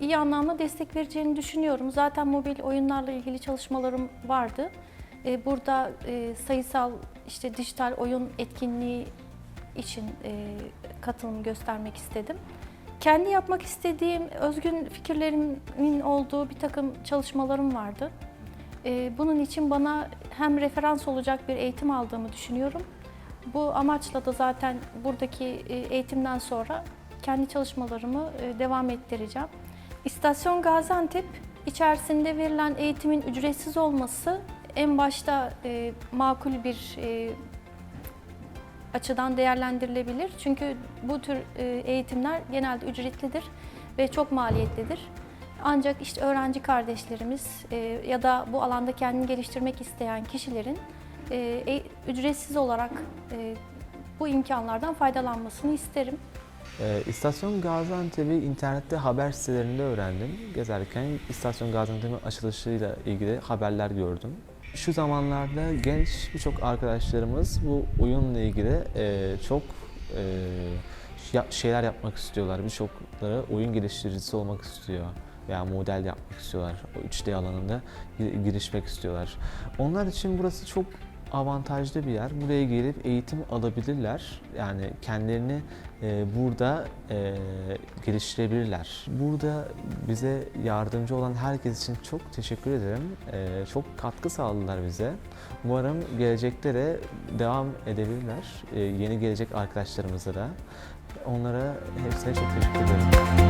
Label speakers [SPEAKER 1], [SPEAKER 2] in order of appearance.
[SPEAKER 1] çalışmalarıma destek vereceğini düşünüyorum. Zaten mobil oyunlarla ilgili çalışmalarım vardı. E, Burada e, sayısal işte dijital oyun etkinliği için e, katılım göstermek istedim. Kendi yapmak istediğim özgün fikirlerimin olduğu bir takım çalışmalarım vardı. E, Bunun için bana hem referans olacak bir eğitim aldığımı düşünüyorum. Bu amaçla da zaten buradaki e, eğitimden sonra kendi çalışmalarımı e, devam ettireceğim. İstasyon Gaziantep içerisinde verilen eğitimin ücretsiz olması en başta e, makul bir e, açıdan değerlendirilebilir. Çünkü bu tür eğitimler genelde ücretlidir ve çok maliyetlidir. Ancak işte öğrenci kardeşlerimiz ya da bu alanda kendini geliştirmek isteyen kişilerin ücretsiz olarak bu imkanlardan faydalanmasını isterim.
[SPEAKER 2] Ee, İstasyon Gaziantep'i internette haber sitelerinde öğrendim. Gezerken İstasyon Gaziantep'in açılışıyla ilgili haberler gördüm. Şu zamanlarda genç birçok arkadaşlarımız bu oyunla ilgili e, çok e, şeyler yapmak istiyorlar. Birçokları oyun geliştiricisi olmak istiyor veya model yapmak istiyorlar. O 3D alanında gi- girişmek istiyorlar. Onlar için burası çok avantajlı bir yer. Buraya gelip eğitim alabilirler. Yani kendilerini e, burada e, geliştirebilirler. Burada bize yardımcı olan herkes için çok teşekkür ederim. E, çok katkı sağladılar bize. Umarım gelecekte de devam edebilirler. Yeni gelecek arkadaşlarımıza da. Onlara hepsine çok teşekkür ederim.